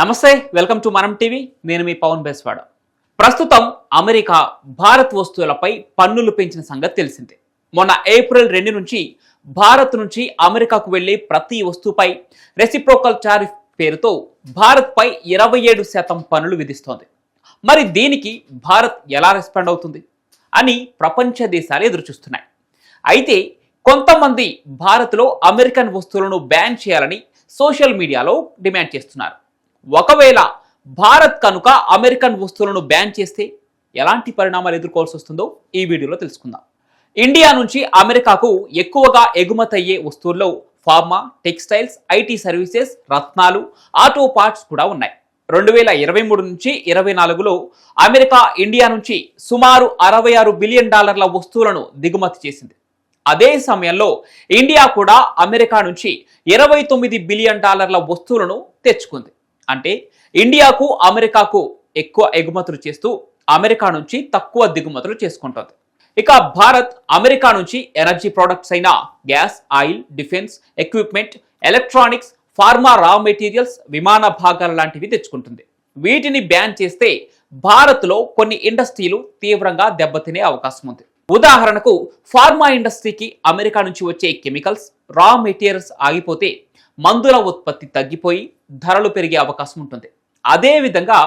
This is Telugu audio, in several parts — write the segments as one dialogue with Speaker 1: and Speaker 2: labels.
Speaker 1: నమస్తే వెల్కమ్ టు మనం టీవీ. నేను మీ పవన్ బెస్వాడ. ప్రస్తుతం అమెరికా భారత్ వస్తువులపై పన్నులు పెంచిన సంగతి తెలిసిందే. మొన్న ఏప్రిల్ రెండు నుంచి భారత్ నుంచి అమెరికాకు వెళ్ళే ప్రతి వస్తువుపై రెసిప్రోకల్ టారిఫ్ పేరుతో భారత్పై ఇరవై ఏడు శాతం పన్నులు విధిస్తోంది. మరి దీనికి భారత్ ఎలా రెస్పాండ్ అవుతుంది? అని ప్రపంచ దేశాలు ఎదురుచూస్తున్నాయి. అయితే కొంతమంది భారత్లో అమెరికన్ వస్తువులను బ్యాన్ చేయాలని సోషల్ మీడియాలో డిమాండ్ చేస్తున్నారు. ఒకవేళ భారత్ కనుక అమెరికన్ వస్తువులను బ్యాన్ చేస్తే ఎలాంటి పరిణామాలు ఎదుర్కోవాల్సి వస్తుందో ఈ వీడియోలో తెలుసుకుందాం. ఇండియా నుంచి అమెరికాకు ఎక్కువగా ఎగుమతయ్యే వస్తువుల్లో ఫార్మా టెక్స్టైల్స్ ఐటీ సర్వీసెస్ రత్నాలు ఆటో పార్ట్స్ కూడా ఉన్నాయి. రెండు వేల ఇరవై మూడు నుంచి ఇరవై నాలుగులో అమెరికా ఇండియా నుంచి సుమారు అరవై ఆరు బిలియన్ డాలర్ల వస్తువులను దిగుమతి చేసింది. అదే సమయంలో ఇండియా కూడా అమెరికా నుంచి ఇరవై తొమ్మిది బిలియన్ డాలర్ల వస్తువులను తెచ్చుకుంది. అంటే ఇండియాకు అమెరికాకు ఎక్కువ ఎగుమతులు చేస్తూ అమెరికా నుంచి తక్కువ దిగుమతులు చేసుకుంటుంది. ఇక భారత్ అమెరికా నుంచి ఎనర్జీ ప్రొడక్ట్స్ అయిన gas oil defence equipment electronics pharma raw materials విమాన భాగాలు లాంటివి తెచ్చుకుంటుంది. వీటిని బ్యాన్ చేస్తే భారత్లో కొన్ని ఇండస్ట్రీలు తీవ్రంగా దెబ్బతినే అవకాశం ఉంది. ఉదాహరణకు ఫార్మా ఇండస్ట్రీకి అమెరికా నుంచి వచ్చే కెమికల్స్ రా మెటీరియల్స్ ఆగిపోతే మందుల ఉత్పత్తి తగ్గిపోయి ధరలు పెరిగే అవకాశం ఉంటుంది. అదేవిధంగా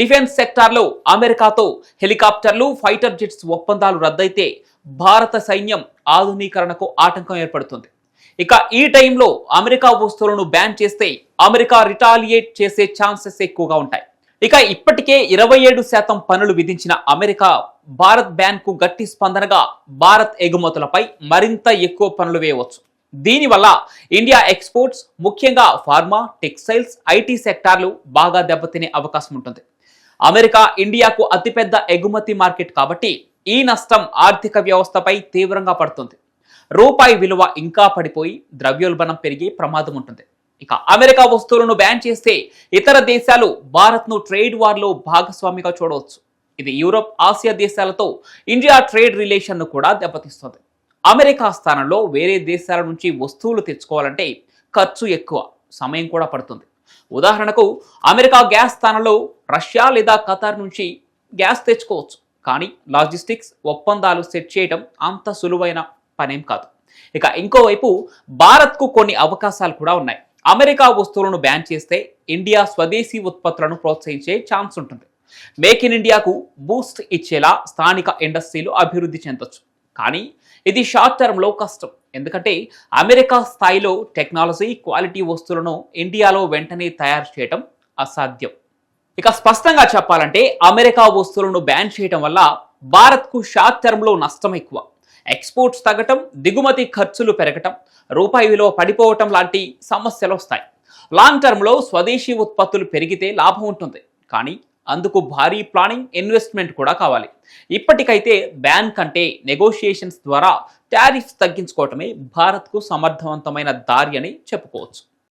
Speaker 1: డిఫెన్స్ సెక్టార్లో అమెరికాతో హెలికాప్టర్లు ఫైటర్ జెట్స్ ఒప్పందాలు రద్దయితే భారత సైన్యం ఆధునీకరణకు ఆటంకం ఏర్పడుతుంది. ఇక ఈ టైంలో అమెరికా వస్తువులను బ్యాన్ చేస్తే అమెరికా రిటాలియేట్ చేసే ఛాన్సెస్ ఎక్కువగా ఉంటాయి. ఇక ఇప్పటికే ఇరవై ఏడు శాతం పన్నులు విధించిన అమెరికా భారత్ బ్యాన్కు గట్టి స్పందనగా భారత్ ఎగుమతులపై మరింత ఎక్కువ పనులు వేయవచ్చు. దీనివల్ల ఇండియా ఎక్స్పోర్ట్స్ ముఖ్యంగా ఫార్మా టెక్స్టైల్స్ ఐటీ సెక్టార్లు బాగా దెబ్బతినే అవకాశం ఉంటుంది. అమెరికా ఇండియాకు అతిపెద్ద ఎగుమతి మార్కెట్ కాబట్టి ఈ నష్టం ఆర్థిక వ్యవస్థపై తీవ్రంగా పడుతుంది. రూపాయి విలువ ఇంకా పడిపోయి ద్రవ్యోల్బణం పెరిగే ప్రమాదం ఉంటుంది. ఇక అమెరికా వస్తువులను బ్యాన్ చేస్తే ఇతర దేశాలు భారత్ను ట్రేడ్ వార్లో భాగస్వామిగా చూడవచ్చు. ఇది యూరోప్ ఆసియా దేశాలతో ఇండియా ట్రేడ్ రిలేషన్ను కూడా దెబ్బతీస్తుంది. అమెరికా స్థానంలో వేరే దేశాల నుంచి వస్తువులు తెచ్చుకోవాలంటే ఖర్చు ఎక్కువ సమయం కూడా పడుతుంది. ఉదాహరణకు అమెరికా గ్యాస్ స్థానంలో రష్యా లేదా ఖతార్ నుంచి గ్యాస్ తెచ్చుకోవచ్చు. కానీ లాజిస్టిక్స్ ఒప్పందాలు సెట్ చేయడం అంత సులువైన పనేం కాదు. ఇక ఇంకోవైపు భారత్కు కొన్ని అవకాశాలు కూడా ఉన్నాయి. అమెరికా వస్తువులను బ్యాన్ చేస్తే ఇండియా స్వదేశీ ఉత్పత్తులను ప్రోత్సహించే ఛాన్స్ ఉంటుంది. మేక్ ఇన్ ఇండియాకు బూస్ట్ ఇచ్చేలా స్థానిక ఇండస్ట్రీలు అభివృద్ధి చెందొచ్చు. కానీ ఇది షార్ట్ టర్మ్లో కష్టం. ఎందుకంటే అమెరికా స్థాయిలో టెక్నాలజీ క్వాలిటీ వస్తువులను ఇండియాలో వెంటనే తయారు చేయడం అసాధ్యం. ఇక స్పష్టంగా చెప్పాలంటే అమెరికా వస్తువులను బ్యాన్ చేయడం వల్ల భారత్కు షార్ట్ టర్మ్లో నష్టం ఎక్కువ. ఎక్స్పోర్ట్స్ తగ్గటం దిగుమతి ఖర్చులు పెరగటం రూపాయి విలువ పడిపోవటం లాంటి సమస్యలు వస్తాయి. లాంగ్ టర్మ్లో స్వదేశీ ఉత్పత్తులు పెరిగితే లాభం ఉంటుంది. కానీ అందుకు భారీ ప్లానింగ్ ఇన్వెస్ట్మెంట్ కూడా కావాలి. ఇప్పటికైతే బ్యాన్ కంటే నెగోషియేషన్స్ ద్వారా టారిఫ్స్ తగ్గించుకోవటమే భారత్కు సమర్థవంతమైన దారి అని చెప్పుకోవచ్చు.